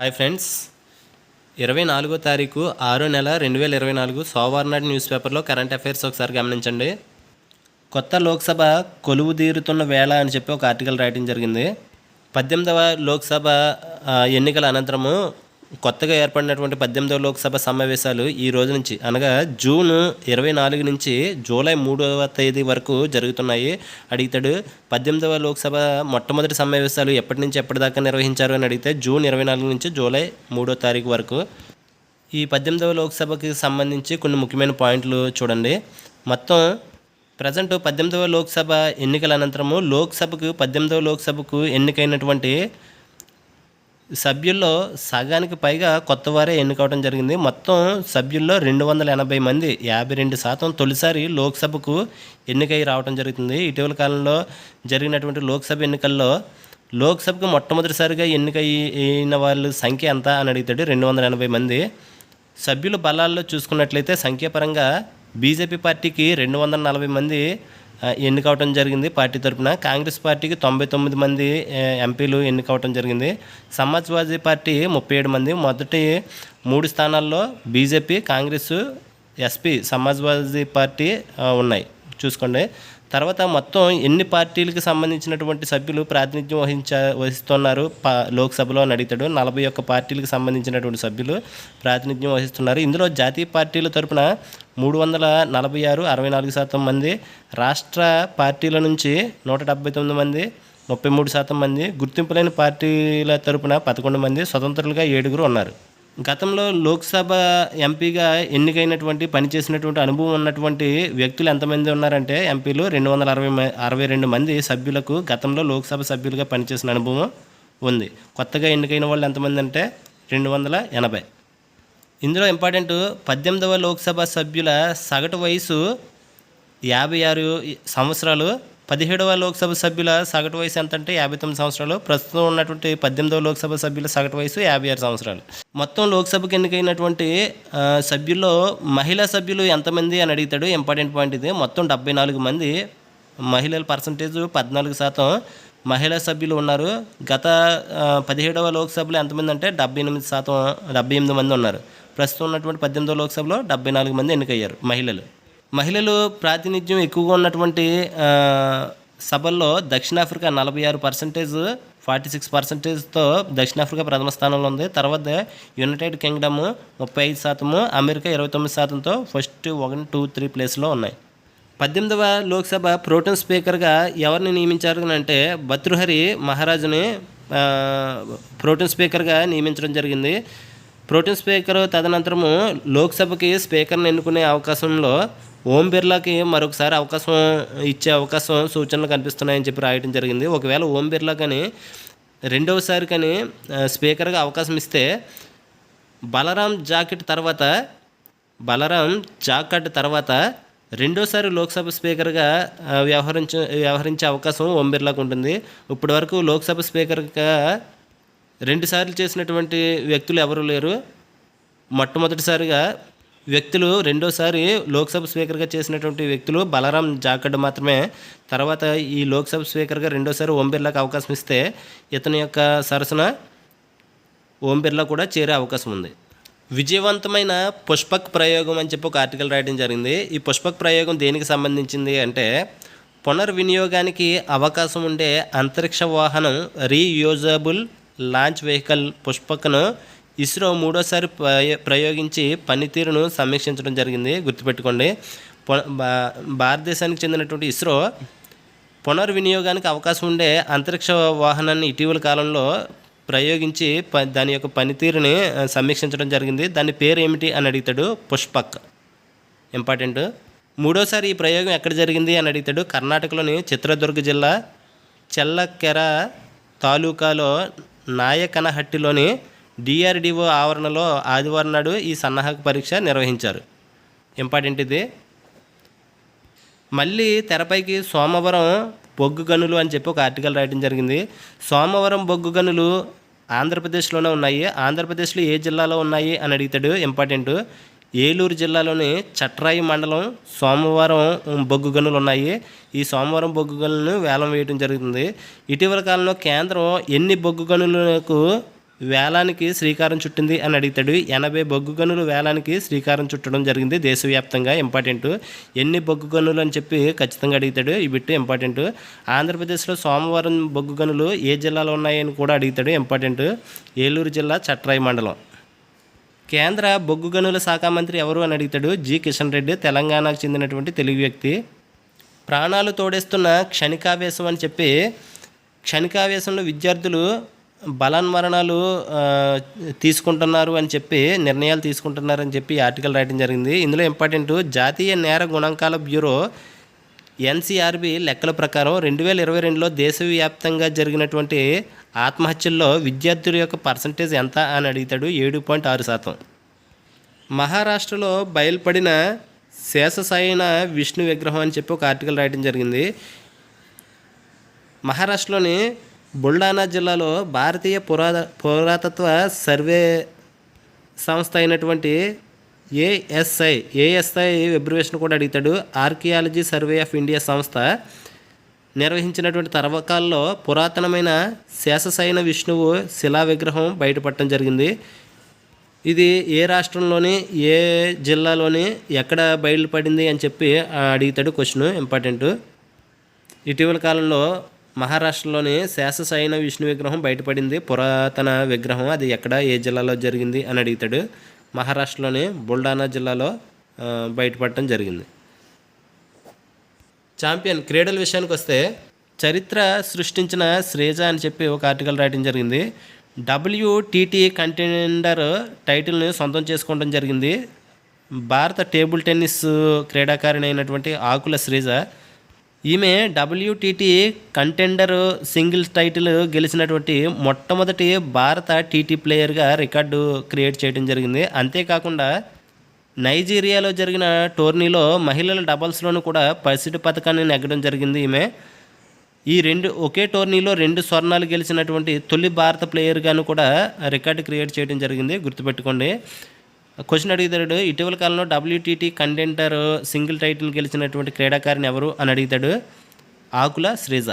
Hi friends. ఇరవై నాలుగో తారీఖు ఆరో నెల రెండు వేల ఇరవై నాలుగు సోమవారం నాటి న్యూస్ పేపర్లో కరెంట్ అఫైర్స్ ఒకసారి గమనించండి. కొత్త లోక్సభ కొలువు తీరుతున్న వేళ అని చెప్పి ఒక ఆర్టికల్ రాయడం జరిగింది. పద్దెనిమిదవ లోక్సభ ఎన్నికల అనంతరము కొత్తగా ఏర్పడినటువంటి పద్దెనిమిదవ లోక్సభ సమావేశాలు ఈ రోజు నుంచి అనగా జూన్ ఇరవై నాలుగు నుంచి జూలై మూడవ తేదీ వరకు జరుగుతున్నాయి. అడిగితాడు పద్దెనిమిదవ లోక్సభ మొట్టమొదటి సమావేశాలు ఎప్పటి నుంచి ఎప్పటిదాకా నిర్వహించారు అని అడిగితే జూన్ ఇరవై నాలుగు నుంచి జూలై మూడో తారీఖు వరకు. ఈ పద్దెనిమిదవ లోక్సభకి సంబంధించి కొన్ని ముఖ్యమైన పాయింట్లు చూడండి. మొత్తం ప్రజెంట్ పద్దెనిమిదవ లోక్సభ ఎన్నికల అనంతరము లోక్సభకు పద్దెనిమిదవ లోక్సభకు ఎన్నికైనటువంటి సభ్యుల్లో సగానికి పైగా కొత్త వారే ఎన్నుకోవడం జరిగింది. మొత్తం సభ్యుల్లో రెండు వందల ఎనభై మంది యాభై రెండు శాతం తొలిసారి లోక్సభకు ఎన్నికై రావడం జరుగుతుంది. ఇటీవల కాలంలో జరిగినటువంటి లోక్సభ ఎన్నికల్లో లోక్సభకు మొట్టమొదటిసారిగా ఎన్నిక అయిన వాళ్ళ సంఖ్య ఎంత అని అడుగుతాడు రెండు వందల ఎనభై మంది. సభ్యుల బలాల్లో చూసుకున్నట్లయితే సంఖ్యాపరంగా బీజేపీ పార్టీకి రెండు వందల నలభై మంది ఎన్నికవటం జరిగింది పార్టీ తరపున. కాంగ్రెస్ పార్టీకి తొంభై తొమ్మిది మంది ఎంపీలు ఎన్నికవటం జరిగింది. సమాజ్వాదీ పార్టీ ముప్పై ఏడు మంది. మొదటి మూడు స్థానాల్లో BJP Congress SP Samajwadi party ఉన్నాయి. చూసుకోండి. తర్వాత మొత్తం ఎన్ని పార్టీలకు సంబంధించినటువంటి సభ్యులు ప్రాతినిధ్యం వహించ వహిస్తున్నారు? పా లోక్సభలో అని అడుగుతాడు. నలభై ఒక్క పార్టీలకు సంబంధించినటువంటి సభ్యులు ప్రాతినిధ్యం వహిస్తున్నారు. ఇందులో జాతీయ పార్టీల తరపున మూడు వందల నలభై ఆరు అరవై నాలుగు శాతం మంది రాష్ట్ర పార్టీల నుంచి నూట డెబ్బై తొమ్మిది మంది ముప్పై మూడు శాతం మంది గుర్తింపు లేని పార్టీల తరపున పదకొండు మంది స్వతంత్రులుగా ఏడుగురు ఉన్నారు. గతంలో లోక్సభ ఎంపీగా ఎన్నికైనటువంటి పనిచేసినటువంటి అనుభవం ఉన్నటువంటి వ్యక్తులు ఎంతమంది ఉన్నారంటే ఎంపీలు రెండు వందల అరవై మ- అరవై రెండు మంది సభ్యులకు గతంలో లోక్సభ సభ్యులుగా పనిచేసిన అనుభవం ఉంది. కొత్తగా ఎన్నికైన వాళ్ళు ఎంతమంది అంటే రెండు వందల ఎనభై. ఇందులో ఇంపార్టెంట్ పద్దెనిమిదవ లోక్సభ సభ్యుల సగటు వయసు యాభై ఆరు సంవత్సరాలు పదిహేడవ లోక్సభ సభ్యుల సగటు వయసు ఎంత అంటే యాభై తొమ్మిది సంవత్సరాలు. ప్రస్తుతం ఉన్నటువంటి పద్దెనిమిదవ లోక్సభ సభ్యుల సగటు వయసు యాభై ఆరు సంవత్సరాలు. మొత్తం లోక్సభకు ఎన్నికైనటువంటి సభ్యుల్లో మహిళా సభ్యులు ఎంతమంది అని అడుగుతాడు. ఇంపార్టెంట్ పాయింట్ ఇది. మొత్తం డెబ్బై నాలుగు మంది. మహిళల పర్సంటేజ్ పద్నాలుగు శాతం మహిళా సభ్యులు ఉన్నారు. గత పదిహేడవ లోక్సభలో ఎంతమంది అంటే డెబ్బై ఎనిమిది శాతం డెబ్బై ఎనిమిది మంది ఉన్నారు. ప్రస్తుతం ఉన్నటువంటి పద్దెనిమిదవ లోక్సభలో డెబ్బై నాలుగు మంది ఎన్నికయ్యారు మహిళలు. మహిళలు ప్రాతినిధ్యం ఎక్కువగా ఉన్నటువంటి సభల్లో దక్షిణాఫ్రికా నలభై ఆరు పర్సెంటేజ్ ఫార్టీ సిక్స్ పర్సెంటేజ్తో దక్షిణాఫ్రికా ప్రథమ స్థానంలో ఉంది. తర్వాత యునైటెడ్ కింగ్డమ్ ముప్పై ఐదు శాతము అమెరికా ఇరవై తొమ్మిది శాతంతో ఫస్ట్ వన్ టూ త్రీ ప్లేస్లో ఉన్నాయి. పద్దెనిమిదవ లోక్సభ ప్రోటన్ స్పీకర్గా ఎవరిని నియమించారు అని అంటే భతృహరి మహారాజుని ప్రోటన్ స్పీకర్గా నియమించడం జరిగింది. ప్రోటన్ స్పీకర్ తదనంతరము లోక్సభకి స్పీకర్ని ఎన్నుకునే అవకాశంలో ఓం బిర్లాకి మరొకసారి అవకాశం ఇచ్చే అవకాశం సూచనలు కనిపిస్తున్నాయని చెప్పి రాయడం జరిగింది. ఒకవేళ ఓం బిర్లా కానీ రెండవసారి కానీ స్పీకర్గా అవకాశం ఇస్తే బలరాం జాకెట్ తర్వాత బలరాం జాకట్ తర్వాత రెండోసారి లోక్సభ స్పీకర్గా వ్యవహరించ వ్యవహరించే అవకాశం ఓం బిర్లాకు ఉంటుంది. ఇప్పటి వరకు లోక్సభ స్పీకర్గా రెండుసార్లు చేసినటువంటి వ్యక్తులు ఎవరు లేరు. మొట్టమొదటిసారిగా వ్యక్తులు రెండోసారి లోక్సభ స్పీకర్గా చేసినటువంటి వ్యక్తులు బలరాం జాకడ్ మాత్రమే. తర్వాత ఈ లోక్సభ స్పీకర్గా రెండోసారి ఓం బిర్లాకు అవకాశం ఇస్తే ఇతని యొక్క సరసన ఓం బిర్లా కూడా చేరే అవకాశం ఉంది. విజయవంతమైన పుష్పక్ ప్రయోగం అని చెప్పి ఒక ఆర్టికల్ రాయడం జరిగింది. ఈ పుష్పక్ ప్రయోగం దేనికి సంబంధించింది అంటే పునర్వినియోగానికి అవకాశం ఉండే అంతరిక్ష వాహనం రీయూజబుల్ లాంచ్ వెహికల్ పుష్పక్ను ఇస్రో మూడోసారి ప్రయోగించి పనితీరును సమీక్షించడం జరిగింది. గుర్తుపెట్టుకోండి. భారతదేశానికి చెందినటువంటి ఇస్రో పునర్వినియోగానికి అవకాశం ఉండే అంతరిక్ష వాహనాన్ని ఇటీవల కాలంలో ప్రయోగించి ప దాని యొక్క పనితీరుని సమీక్షించడం జరిగింది. దాని పేరు ఏమిటి అని అడుగుతాడు పుష్పక్. ఇంపార్టెంట్. మూడోసారి ఈ ప్రయోగం ఎక్కడ జరిగింది అని అడుగుతాడు కర్ణాటకలోని చిత్రదుర్గ జిల్లా చెల్లకెర తాలూకాలో నాయకనహట్టిలోని డిఆర్డిఓ ఆవరణలో ఆదివారం నాడు ఈ సన్నాహక పరీక్ష నిర్వహించారు. ఇంపార్టెంట్ ఇది. మళ్ళీ తెరపైకి సోమవరం బొగ్గు గనులు అని చెప్పి ఒక ఆర్టికల్ రాయడం జరిగింది. సోమవరం బొగ్గు గనులు ఆంధ్రప్రదేశ్లోనే ఉన్నాయి. ఆంధ్రప్రదేశ్లో ఏ జిల్లాలో ఉన్నాయి అని అడుగుతాడు ఇంపార్టెంట్. ఏలూరు జిల్లాలోని చట్రాయి మండలం సోమవారం బొగ్గు గనులు ఉన్నాయి. ఈ సోమవారం బొగ్గు గనులను వేలం వేయడం జరుగుతుంది. ఇటీవల కాలంలో కేంద్రం ఎన్ని బొగ్గు గనులకు వేలానికి శ్రీకారం చుట్టింది అని అడుగుతాడు. ఎనభై బొగ్గు గనులు వేలానికి శ్రీకారం చుట్టడం జరిగింది. దేశవ్యాప్తంగా ఇంపార్టెంట్ ఎన్ని బొగ్గు గనులు అని చెప్పి ఖచ్చితంగా అడుగుతాడు. ఈ బిట్టు ఇంపార్టెంట్ ఆంధ్రప్రదేశ్లో సోమవారం బొగ్గు గనులు ఏ జిల్లాలో ఉన్నాయని కూడా అడుగుతాడు. ఇంపార్టెంట్ ఏలూరు జిల్లా చట్రాయి మండలం. కేంద్ర బొగ్గు గనుల శాఖ మంత్రి ఎవరు అని అడుగుతాడు. జి. కిషన్ రెడ్డి తెలంగాణకు చెందినటువంటి తెలుగు వ్యక్తి. ప్రాణాలు తోడేస్తున్న క్షణికావేశం అని చెప్పి క్షణికావేశంలో విద్యార్థులు బలాన్మరణాలు తీసుకుంటున్నారు అని చెప్పి నిర్ణయాలు తీసుకుంటున్నారు అని చెప్పి ఆర్టికల్ రాయడం జరిగింది. ఇందులో ఇంపార్టెంట్ జాతీయ నేర గుణాంకాల బ్యూరో ఎన్సీఆర్బి లెక్కల ప్రకారం రెండు వేల ఇరవై రెండులో దేశవ్యాప్తంగా జరిగినటువంటి ఆత్మహత్యల్లో విద్యార్థుల యొక్క పర్సంటేజ్ ఎంత అని అడుగుతాడు. ఏడు పాయింట్ ఆరు శాతం. మహారాష్ట్రలో బయలుపడిన శేషసాయిన విష్ణు విగ్రహం అని చెప్పి ఒక ఆర్టికల్ రాయడం జరిగింది. మహారాష్ట్రలోని బుల్డానా జిల్లాలో భారతీయ పురాత పురాతత్వ సర్వే సంస్థ అయినటువంటి ఏఎస్ఐ ఏఎస్ఐ వెబ్రివేషన్ కూడా అడుగుతాడు. ఆర్కియాలజీ సర్వే ఆఫ్ ఇండియా సంస్థ నిర్వహించినటువంటి తవ్వకాల్లో పురాతనమైన శేషసైన విష్ణువు శిలా విగ్రహం బయటపడటం జరిగింది. ఇది ఏ రాష్ట్రంలోని ఏ జిల్లాలోని ఎక్కడ బయలుపడింది అని చెప్పి అడుగుతాడు క్వశ్చన్ ఇంపార్టెంట్. ఇటీవల కాలంలో మహారాష్ట్రలోని శేషశయన విష్ణు విగ్రహం బయటపడింది. పురాతన విగ్రహం అది ఎక్కడ ఏ జిల్లాలో జరిగింది అని అడుగుతాడు. మహారాష్ట్రలోని బుల్డానా జిల్లాలో బయటపడటం జరిగింది. ఛాంపియన్ క్రీడల విషయానికి వస్తే చరిత్ర సృష్టించిన శ్రేజ అని చెప్పి ఒక ఆర్టికల్ రాయడం జరిగింది. డబ్ల్యూటీటీ కంటెండర్ టైటిల్ని సొంతం చేసుకోవడం జరిగింది. భారత టేబుల్ టెన్నిస్ క్రీడాకారిణి అయినటువంటి ఆకుల శ్రీజ ఈమె డబ్ల్యూటీటీ కంటెండర్ సింగిల్స్ టైటిల్ గెలిచినటువంటి మొట్టమొదటి భారత టీటీ ప్లేయర్గా రికార్డు క్రియేట్ చేయడం జరిగింది. అంతేకాకుండా నైజీరియాలో జరిగిన టోర్నీలో మహిళల డబల్స్లోనూ కూడా పరిస్థితి పథకాన్ని నెగ్గడం జరిగింది ఈమె. ఈ రెండు ఒకే టోర్నీలో రెండు స్వర్ణాలు గెలిచినటువంటి తొలి భారత ప్లేయర్గాను కూడా రికార్డు క్రియేట్ చేయడం జరిగింది. గుర్తుపెట్టుకోండి. క్వశ్చన్ అడుగుతాడు ఇటీవల కాలంలో డబ్ల్యూటీటీ కంటెంటర్ సింగిల్ టైటిల్ గెలిచినటువంటి క్రీడాకారిణి ఎవరు అని అడుగుతాడు ఆకుల శ్రీజ.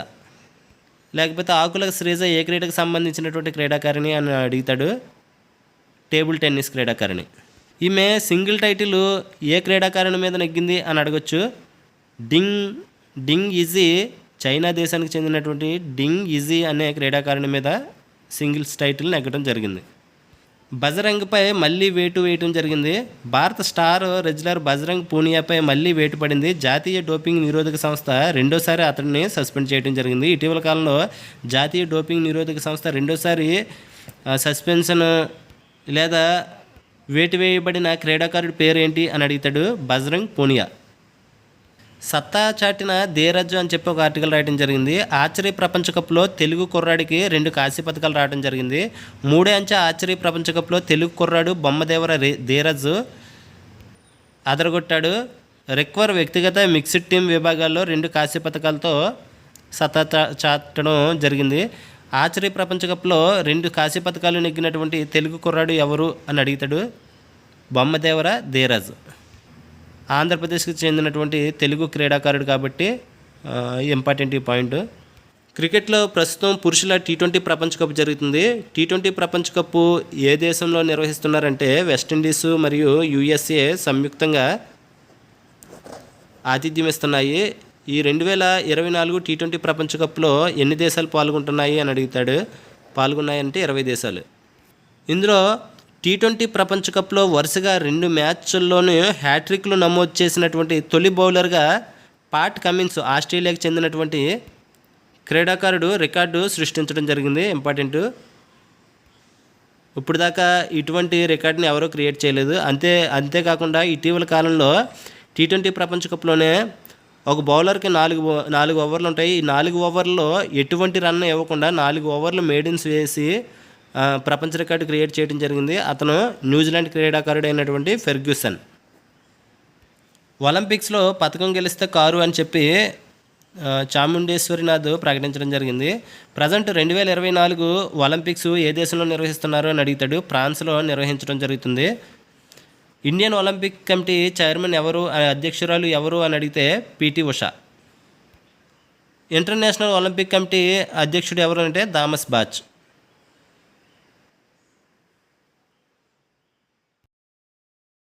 లేకపోతే ఆకుల శ్రీజ ఏ క్రీడకు సంబంధించినటువంటి క్రీడాకారిణి అని అడుగుతాడు టేబుల్ టెన్నిస్ క్రీడాకారిణి. ఈమె సింగిల్ టైటిల్ ఏ క్రీడాకారిణి మీద నెగ్గింది అని అడగచ్చు. డింగ్ డింగ్ ఈజీ చైనా దేశానికి చెందినటువంటి డింగ్ ఈజీ అనే క్రీడాకారిణి మీద సింగిల్స్ టైటిల్ నెగ్గడం జరిగింది. బజరంగ్పై మళ్ళీ వేటు వేయటం జరిగింది. భారత స్టార్ రెజ్లర్ బజరంగ్ పూనియాపై మళ్ళీ వేటు పడింది. జాతీయ డోపింగ్ నిరోధక సంస్థ రెండోసారి అతడిని సస్పెండ్ చేయడం జరిగింది. ఇటీవల కాలంలో జాతీయ డోపింగ్ నిరోధక సంస్థ రెండోసారి సస్పెన్షన్ లేదా వేటు వేయబడిన క్రీడాకారుడి పేరు ఏంటి అని అడుగుతాడు బజరంగ్ పూనియా. సత్తా చాటిన ధీరజు అని చెప్పి ఒక ఆర్టికల్ రాయడం జరిగింది. ఆర్చరీ ప్రపంచ కప్లో తెలుగు కుర్రాడికి రెండు కాశీ పథకాలు రావడం జరిగింది. మూడే అంచె ఆర్చరీ ప్రపంచ కప్లో తెలుగు కుర్రాడు బొమ్మదేవర రే- ధీరజ్ అదరగొట్టాడు. రిక్వర్ వ్యక్తిగత మిక్స్డ్ టీం విభాగాల్లో రెండు కాశీ పథకాలతో సత్తా చా- చాటడం జరిగింది. ఆర్చరీ ప్రపంచ కప్లో రెండు కాశీ పథకాలు నెగ్గినటువంటి తెలుగు కుర్రాడు ఎవరు అని అడుగుతాడు. బొమ్మదేవర ధీరజ్. ఆంధ్రప్రదేశ్కి చెందినటువంటి తెలుగు క్రీడాకారుడు కాబట్టి ఇంపార్టెంట్ ఈ పాయింట్. క్రికెట్లో ప్రస్తుతం పురుషుల టీ ట్వంటీ ప్రపంచ కప్ జరుగుతుంది. టీ ట్వంటీ ప్రపంచ కప్ ఏ దేశంలో నిర్వహిస్తున్నారంటే వెస్టిండీస్ మరియు యుఎస్ఏ సంయుక్తంగా ఆతిథ్యం ఇస్తున్నాయి ఈ రెండు వేల ఇరవై నాలుగు టీ ట్వంటీ ప్రపంచ కప్లో ఎన్ని దేశాలు పాల్గొంటున్నాయి అని అడుగుతాడు. పాల్గొన్నాయంటే ఇరవై దేశాలు. ఇందులో టీ ట్వంటీ ప్రపంచ కప్లో వరుసగా రెండు మ్యాచ్ల్లోనూ హ్యాట్రిక్లు నమోదు చేసినటువంటి తొలి బౌలర్గా పాట్ కమిన్స్ ఆస్ట్రేలియాకు చెందినటువంటి క్రీడాకారుడు రికార్డు సృష్టించడం జరిగింది. ఇంపార్టెంట్. ఇప్పుడు దాకా ఇటువంటి రికార్డుని ఎవరూ క్రియేట్ చేయలేదు. అంతే అంతేకాకుండా ఇటీవల కాలంలో టీ ట్వంటీ ప్రపంచ కప్లోనే ఒక బౌలర్కి నాలుగు నాలుగు ఓవర్లు ఉంటాయి ఈ నాలుగు ఓవర్లలో ఎటువంటి రన్ ఇవ్వకుండా నాలుగు ఓవర్లు మేడిన్స్ వేసి ప్రపంచ రికార్డు క్రియేట్ చేయడం జరిగింది. అతను న్యూజిలాండ్ క్రీడాకారుడు అయినటువంటి ఫెర్గ్యూసన్. ఒలింపిక్స్లో పథకం గెలిస్తే కారు అని చెప్పి చాముండేశ్వరినాథ్ ప్రకటించడం జరిగింది. ప్రజెంట్ రెండు వేల ఇరవై నాలుగు ఒలింపిక్స్ ఏ దేశంలో నిర్వహిస్తున్నారు అని అడుగుతాడు. ఫ్రాన్స్లో నిర్వహించడం జరుగుతుంది. ఇండియన్ ఒలింపిక్ కమిటీ చైర్మన్ ఎవరు అధ్యక్షురాలు ఎవరు అని అడిగితే PT Usha. International Olympic Committee అధ్యక్షుడు ఎవరు అంటే థామస్ బాచ్.